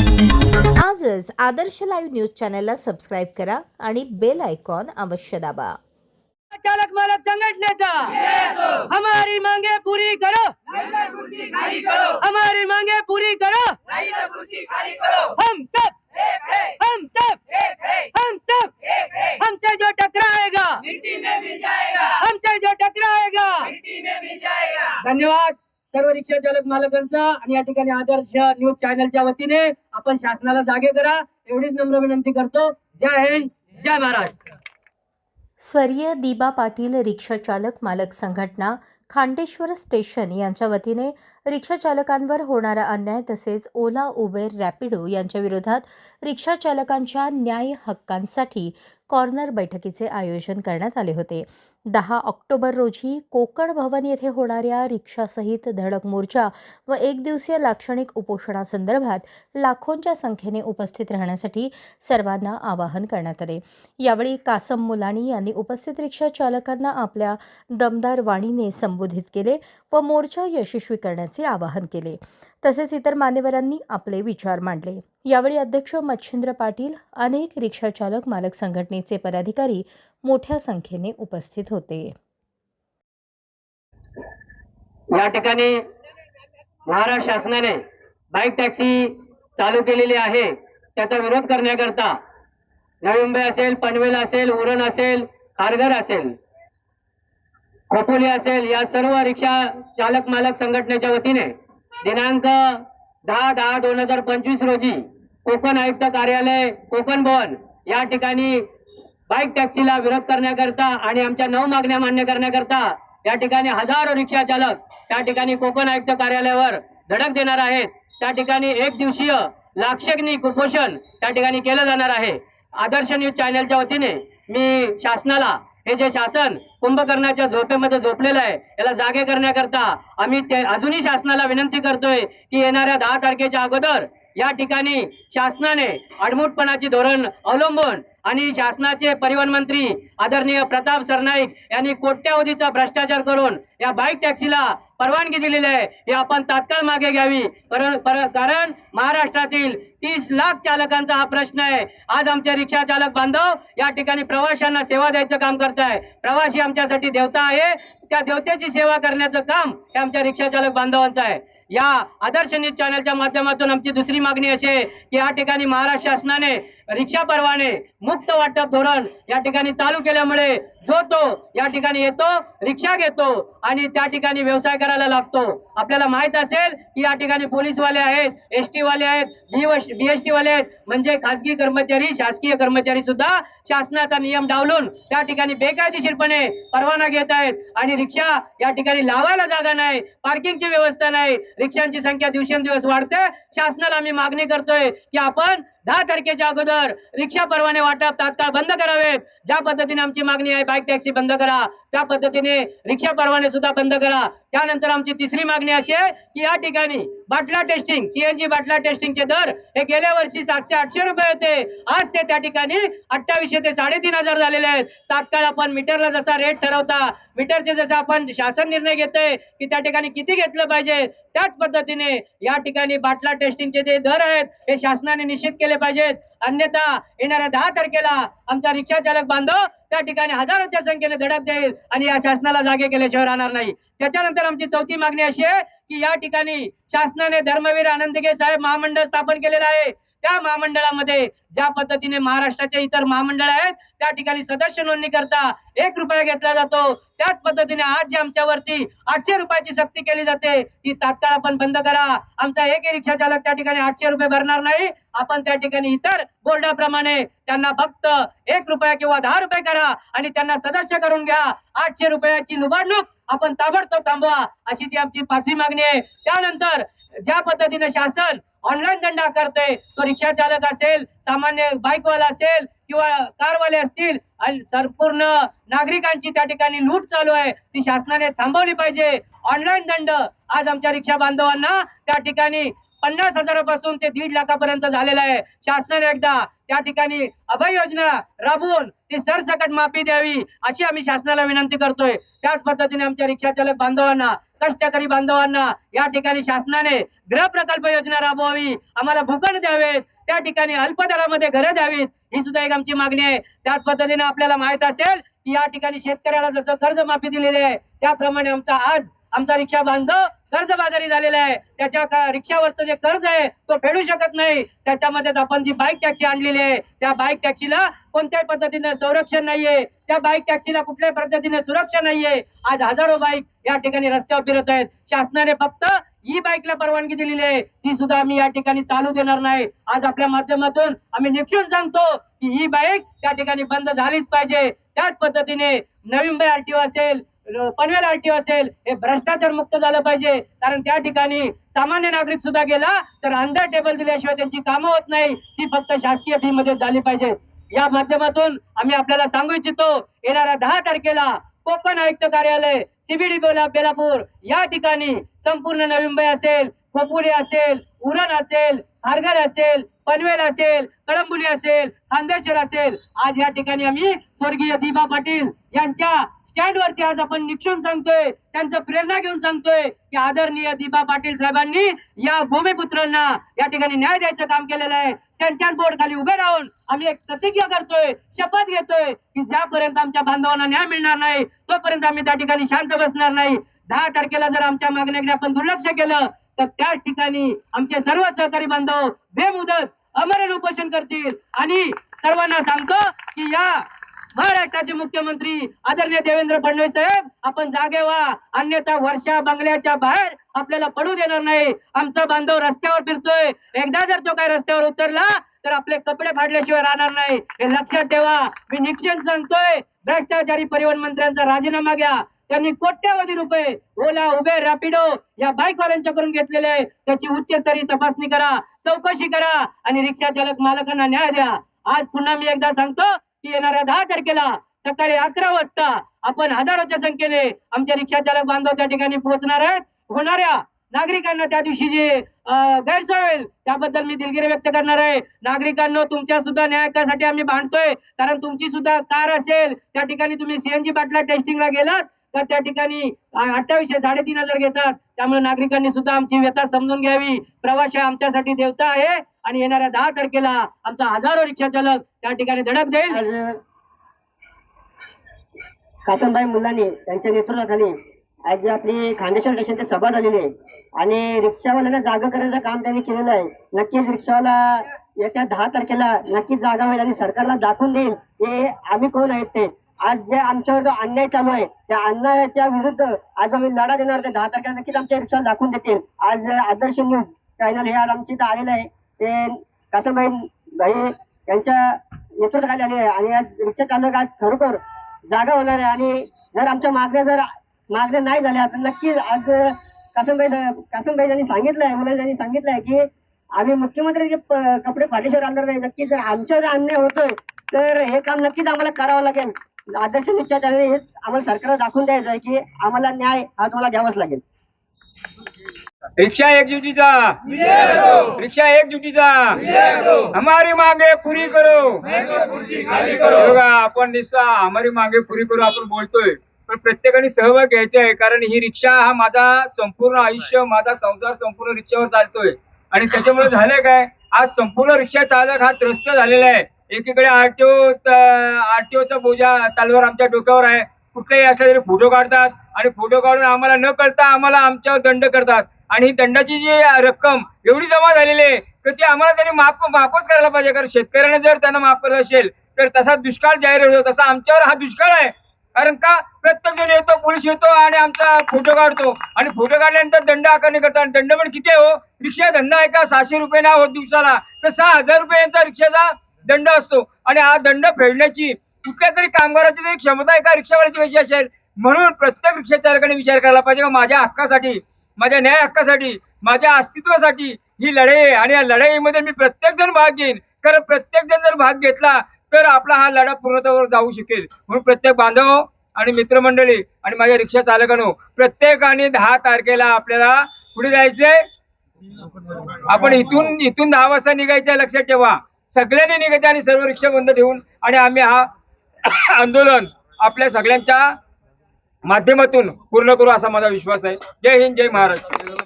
आजच Adarsh live news चॅनलला subscribe करा आणि बेल आयकॉन अवश्य दाबा. चालक मालक संघटनेचा हमारी मांगे पूरी करो. हमारी मांगे पूरी करो. हम सब हम सब हम सब हमसे जो टकराएगा हमसे जो टकराएगा। धन्यवाद। सर्व रिक्षा चालक मालकांचा आणि या ठिकाणी आदर्श न्यूज चॅनलच्या वतीने आपण शासनाला जागे करा. एवढीच नम्र विनंती करतो. जय हिंद जय महाराष्ट्र. स्वर्गीय दिबा पाटील रिक्षा चालक मालक संघटना खांडेश्वर स्टेशन यांच्या वतीने रिक्षा चालकांवर होणारा अन्याय तसेच ओला उबेर रॅपिडो यांच्या विरोधात रिक्षा चालकांच्या न्याय हक्कांसाठी कॉर्नर बैठकीचे आयोजन करण्यात आले होते. दहा ऑक्टोबर रोजी कोकण भवन येथे होणाऱ्या रिक्षासहित धडक मोर्चा व एक दिवसीय लाक्षणिक उपोषणासंदर्भात लाखोंच्या संख्येने उपस्थित राहण्यासाठी सर्वांना आवाहन करण्यात आले. यावेळी कासम मुलानी यांनी उपस्थित रिक्षा चालकांना आपल्या दमदार वाणीने संबोधित केले व मोर्चा यशस्वी करण्याचे आवाहन केले. तसेच इतर मान्यवरांनी आपले विचार मांडले. यावेळी अध्यक्ष मच्छिंद्र पाटील अनेक रिक्षाचालक मालक संघटनेचे पदाधिकारी मोठ्या संख्येने उपस्थित होते. या ठिकाणी महाराष्ट्र शासनाने बाईक टॅक्सी चालू केलेली आहे. त्याचा विरोध करण्याकरता नवी मुंबई असेल पनवेल असेल उरण असेल खारघर असेल खोपोली असेल या सर्व रिक्षा चालक मालक संघटनेच्या वतीने दिनांक दहा दहा दोन हजार पंचवीस रोजी कोकण आयुक्त कार्यालय कोकण भवन या ठिकाणी बाईक टॅक्सीला विरोध करण्याकरता आणि आमच्या नऊ मागण्या मान्य करण्याकरता या ठिकाणी हजारो रिक्षा चालक त्या ठिकाणी कोकण आयुक्त कार्यालयावर धडक देणार आहेत. त्या ठिकाणी एक दिवसीय लाक्षकनी कुपोषण त्या ठिकाणी केलं जाणार आहे. आदर्श न्यूज चॅनलच्या वतीने मी शासनाला हे जे शासन कुंभकर्णाच्या झोपेमध्ये झोपलेलं आहे याला जागे करण्याकरता आम्ही ते अजूनही शासनाला विनंती करतोय की येणाऱ्या दहा तारखेच्या अगोदर या ठिकाणी शासनाने आडमुटपणाची धोरण अवलंबून आणि शासनाचे परिवहन मंत्री आदरणीय प्रताप सरनाईक यांनी कोट्यावधीचा भ्रष्टाचार करून या बाईक टॅक्सीला परवानगी दिलेली आहे. हे आपण तात्काळ मागे घ्यावी. पर- कारण महाराष्ट्रातील तीस लाख चालकांचा हा प्रश्न आहे. आज आमचे रिक्षा चालक बांधव या ठिकाणी प्रवाशांना सेवा द्यायचं काम करताय. प्रवासी आमच्यासाठी देवता आहे. त्या देवतेची सेवा करण्याचं काम हे आमच्या रिक्षा चालक बांधवांचं आहे. या आदर्श न्यूज चॅनलच्या माध्यमातून आमची दुसरी मागणी अशी आहे की या ठिकाणी महाराष्ट्र शासनाने रिक्षा परवाने मुक्त वाटप धोरण या ठिकाणी चालू केल्यामुळे जो तो या ठिकाणी येतो रिक्षा घेतो आणि त्या ठिकाणी व्यवसाय करायला लागतो. आपल्याला माहीत असेल की या ठिकाणी पोलीसवाले आहेत एस टी वाले आहेत बीएसटी वाले आहेत. म्हणजे खासगी कर्मचारी शासकीय कर्मचारी सुद्धा शासनाचा नियम डावलून त्या ठिकाणी बेकायदेशीरपणे परवाना घेत आहेत आणि रिक्षा या ठिकाणी लावायला जागा नाही पार्किंगची व्यवस्था नाही. रिक्षांची संख्या दिवसेंदिवस वाढते. शासनाला आम्ही मागणी करतोय की आपण दहा तारखेच्या अगोदर रिक्षा परवाने वाटप तात्काळ बंद करावेत. ज्या पद्धतीने आमची मागणी आहे बाईक टॅक्सी बंद करा. त्या पद्धतीने रिक्षा परवाने सुद्धा बंद करा. त्यानंतर आमची तिसरी मागणी अशी आहे की या ठिकाणी बाटला टेस्टिंग सीएनजी बाटला टेस्टिंगचे दर हे गेल्या वर्षी सातशे आठशे रुपये होते. आज ते त्या ठिकाणी अठ्ठावीसशे ते साडेतीन हजार झालेले आहेत. तात्काळ आपण मीटरला जसा रेट ठरवता मीटरचे जसं आपण शासन निर्णय घेतोय की त्या ठिकाणी किती घेतलं पाहिजे त्याच पद्धतीने या ठिकाणी बाटला टेस्टिंगचे जे दर आहेत हे शासनाने निश्चित केले पाहिजेत. अन्यथा येणाऱ्या दहा तारखेला आमचा रिक्षा चालक बांधव त्या ठिकाणी हजारोच्या संख्येने धडक देईल आणि या शासनाला जागे केल्याशिवाय राहणार नाही. त्याच्यानंतर आमची चौथी मागणी अशी आहे की या ठिकाणी शासनाने धर्मवीर आनंदगे साहेब महामंडळ स्थापन केलेलं आहे. त्या महामंडळामध्ये ज्या पद्धतीने महाराष्ट्राचे इतर महामंडळ आहेत त्या ठिकाणी सदस्य नोंदणी करता एक रुपया घेतला जातो. त्याच पद्धतीने आज जी आमच्यावरती आठशे रुपयाची सक्ती केली जाते ती तात्काळ आपण बंद करा. आमचा एक रिक्षा चालक त्या ठिकाणी आठशे रुपये भरणार नाही. आपण त्या ठिकाणी इतर बोर्डाप्रमाणे त्यांना फक्त एक रुपया किंवा दहा रुपये करा आणि त्यांना सदस्य करून घ्या. आठशे रुपयाची लुबाडणूक आपण ताबडतोब थांबवा. अशी ती आमची पाचवी मागणी आहे. त्यानंतर ज्या पद्धतीने शासन ऑनलाईन दंड आकारते तो रिक्षा चालक असेल सामान्य बाईकवाला असेल किंवा कारवाले असतील आणि संपूर्ण नागरिकांची त्या ठिकाणी लूट चालू आहे. ती शासनाने थांबवली पाहिजे. ऑनलाईन दंड आज आमच्या रिक्षा बांधवांना त्या ठिकाणी पन्नास हजारापासून ते दीड लाखापर्यंत झालेला आहे. शासनाने एकदा त्या ठिकाणी अभय योजना राबवून ती सरसकट माफी द्यावी अशी आम्ही शासनाला विनंती करतोय. त्याच पद्धतीने आमच्या रिक्षा चालक बांधवांना कष्टकरी बांधवांना या ठिकाणी शासनाने गृह प्रकल्प योजना राबवावी आम्हाला भूखंड द्यावेत त्या ठिकाणी अल्पदरामध्ये घरं द्यावीत ही सुद्धा एक आमची मागणी आहे. त्याच पद्धतीने आपल्याला माहीत असेल की या ठिकाणी शेतकऱ्याला जसं कर्जमाफी दिलेली आहे त्याप्रमाणे आमचा आज आमचा रिक्षा बांधव कर्जबाजारी झालेला आहे. त्याच्या रिक्षावरचं जे कर्ज आहे तो फेडू शकत नाही. त्याच्यामध्येच आपण जी बाईक टॅक्सी आणलेली आहे त्या बाईक टॅक्सीला कोणत्याही पद्धतीने संरक्षण नाहीये. त्या बाईक टॅक्सीला कुठल्याही पद्धतीने सुरक्षा नाहीये. आज हजारो बाईक या ठिकाणी रस्त्यावर फिरत आहेत. शासनाने फक्त ही बाईकला परवानगी दिलेली आहे. ती सुद्धा आम्ही या ठिकाणी चालू देणार नाही. आज आपल्या माध्यमातून आम्ही निक्षून सांगतो की ही बाईक त्या ठिकाणी बंद झालीच पाहिजे. त्याच पद्धतीने नवीन बाय आरटीओ असेल पनवेल आरटीओ असेल हे भ्रष्टाचार मुक्त झालं पाहिजे. कारण त्या ठिकाणी सामान्य नागरिक सुद्धा गेला तर अंदर टेबल दिल्याशिवाय त्यांची कामं होत नाही. ती फक्त शासकीय फी मध्ये झाली पाहिजे. या माध्यमातून आम्ही आपल्याला सांगू इच्छितो येणाऱ्या दहा तारखेला कोकण आयुक्त कार्यालय सीबीडी बेलापूर या ठिकाणी संपूर्ण नवी मुंबई असेल खोपुरी असेल उरण असेल हारगर असेल पनवेल असेल कळंबुली असेल खांदेश्वर असेल. आज या ठिकाणी आम्ही स्वर्गीय दिबा पाटील यांच्या स्टँड वरती आज आपण निक्षून सांगतोय त्यांचं प्रेरणा घेऊन सांगतोय की आदरणीय दीपा पाटील साहेबांनी या भूमिपुत्रांना या ठिकाणी न्याय द्यायचं काम केलेलं आहे. त्यांच्याच बोर्ड खाली उभे राहून आम्ही एक प्रतिज्ञा करतोय शपथ घेतोय की ज्यापर्यंत आमच्या बांधवांना न्याय मिळणार नाही तोपर्यंत आम्ही त्या ठिकाणी शांत बसणार नाही. दहा तारखेला जर आमच्या मागण्याकडे आपण दुर्लक्ष केलं तर त्या ठिकाणी आमचे सर्व सहकारी बांधव बेमुदत अमरण उपोषण करतील. आणि सर्वांना सांगतो की या महाराष्ट्राचे मुख्यमंत्री आदरणीय देवेंद्र फडणवीस साहेब आपण जागे व्हा. अन्यथा वर्षा बंगल्याच्या बाहेर आपल्याला पडू देणार नाही. आमचा बांधव रस्त्यावर फिरतोय. एकदा जर तो काय रस्त्यावर उतरला तर आपले कपडे फाडल्याशिवाय राहणार नाही. हे लक्षात ठेवा. मी निक्षण सांगतोय भ्रष्टाचारी परिवहन मंत्र्यांचा राजीनामा घ्या. त्यांनी कोट्यावधी रुपये ओला उबेर रॅपिडो या बाईक वाल्यांच्याकडून घेतलेले आहे त्याची उच्चस्तरीय तपासणी करा चौकशी करा आणि रिक्षा चालक मालकांना न्याय द्या. आज पुन्हा मी एकदा सांगतो की येणाऱ्या दहा तारखेला सकाळी अकरा वाजता आपण हजारोच्या संख्येने आमच्या रिक्षा चालक बांधव त्या ठिकाणी पोहोचणार आहेत. होणाऱ्या नागरिकांना त्या दिवशी जे गैरसोय होईल त्याबद्दल मी दिलगिरी व्यक्त करणार आहे. नागरिकांना तुमच्या सुद्धा न्यायकासाठी आम्ही भांडतोय. कारण तुमची सुद्धा कार असेल त्या ठिकाणी तुम्ही सीएनजी बाटला टेस्टिंगला गेलात तर त्या ठिकाणी अठ्ठावीसशे साडेतीन हजार घेतात. त्यामुळे नागरिकांनी सुद्धा आमची व्यथा समजून घ्यावी. प्रवास आमच्यासाठी देवता आहे आणि येणाऱ्या दहा तारखेला आमचा हजारो रिक्षा चालक त्या ठिकाणी धडक देईल. आज मुलांनी त्यांच्या नेतृत्वाखाली आज आपली आपली स्टेशन स्टेशनची सभा झालेली आहे. आणि रिक्षावाल्यांना जागा करायचं काम त्यांनी केलेलं आहे. नक्कीच रिक्षावाला येत्या दहा तारखेला नक्कीच जागा होईल आणि सरकारला दाखवून देईल. हे आम्ही कोण आहेत ते? आज जे आमच्यावर जो अन्याय चालू आहे त्या अन्यायाच्या विरुद्ध आज आम्ही लढा देणार दहा तारखेला नक्कीच आमच्या रिक्षा दाखवून देतील. आज आदर्श न्यूज चॅनल हे आज आमच्या इथं आलेलं आहे. ते कासमबाई भाई यांच्या नेतृत्वाखाली आले आहे. आणि आज रिक्षा चालक आज खरोखर जागा होणार आहे. आणि जर आमच्या मागण्या जर मागण्या नाही झाल्या तर नक्कीच आज कासमबाई कासमबाई यांनी सांगितलंय मुलांनी यांनी सांगितलंय की आम्ही मुख्यमंत्र्यांचे कपडे फाटेश्वर आणणार नाही. नक्की जर आमच्यावर अन्याय होतोय तर हे काम नक्कीच आम्हाला करावं लागेल. आदर्श निश्चय चालले आम्हाला सरकारला दाखवून द्यायचं आहे की आम्हाला न्याय हा तुम्हाला द्यावाच लागेल. रिक्शा एक रिक्षा रिक्शा एक हमारी मागे पुरी करो. बघा आपण दिसता हमारी मागे पुरी करू आपण बोलतोय. पण प्रत्येकाने सहभाग घ्यायचा आहे कारण ही रिक्षा हा माझा संपूर्ण आयुष्य माझा संसार संपूर्ण रिक्षावर चालतोय. आणि त्याच्यामुळे झालंय काय? आज संपूर्ण रिक्षा चालक हा त्रस्त झालेला आहे. एकीकडे आरटीओ आरटीओचा बोजा तलवार आमच्या डोक्यावर आहे. कुठलेही असला तरी फोटो काढतात आणि फोटो काढून आम्हाला न कळता आम्हाला आमच्यावर दंड करतात. आणि ही दंडाची जी रक्कम एवढी जमा झालेली आहे तर ती आम्हाला त्यांनी माफ माफच करायला पाहिजे. कारण शेतकऱ्याने जर त्यांना माफ करत असेल तर तसा दुष्काळ जाहीर होतो. तसा आमच्यावर हा दुष्काळ आहे. कारण का? प्रत्येक जण येतो पोलीस येतो आणि आमचा फोटो काढतो. आणि फोटो काढल्यानंतर दंड आकारणी करतात. आणि दंड पण किती हो? रिक्षा धंदा आहे का? सहाशे रुपये ना होत दिवसाला. तर सहा हजार रुपयांचा रिक्षाचा दंड असतो. आणि हा दंड फेडण्याची कुठल्या तरी कामगाराची तरी क्षमता एका रिक्षावाल्याची कशी असेल? म्हणून प्रत्येक रिक्षा चालकाने विचार करायला पाहिजे का माझ्या हक्कासाठी माझ्या न्याय हक्कासाठी माझ्या अस्तित्वासाठी ही लढाई आहे. आणि या लढाईमध्ये मी प्रत्येक जण भाग घेईन. कारण प्रत्येक जण जर भाग घेतला तर आपला हा लढा पूर्णत्वावर जाऊ शकेल. म्हणून प्रत्येक बांधव आणि मित्रमंडळी आणि माझ्या रिक्षा चालकांनो प्रत्येकाने दहा तारखेला आपल्याला पुढे जायचंय. आपण इथून इथून दहा वाजता निघायचं लक्षात ठेवा. सगळ्यांनी निघते आणि सर्व रिक्षा बंद ठेवून आणि आम्ही हा आंदोलन आपल्या सगळ्यांच्या माध्यमातून पूर्ण करू असा माझा विश्वास आहे. जय हिंद जय महाराष्ट्र.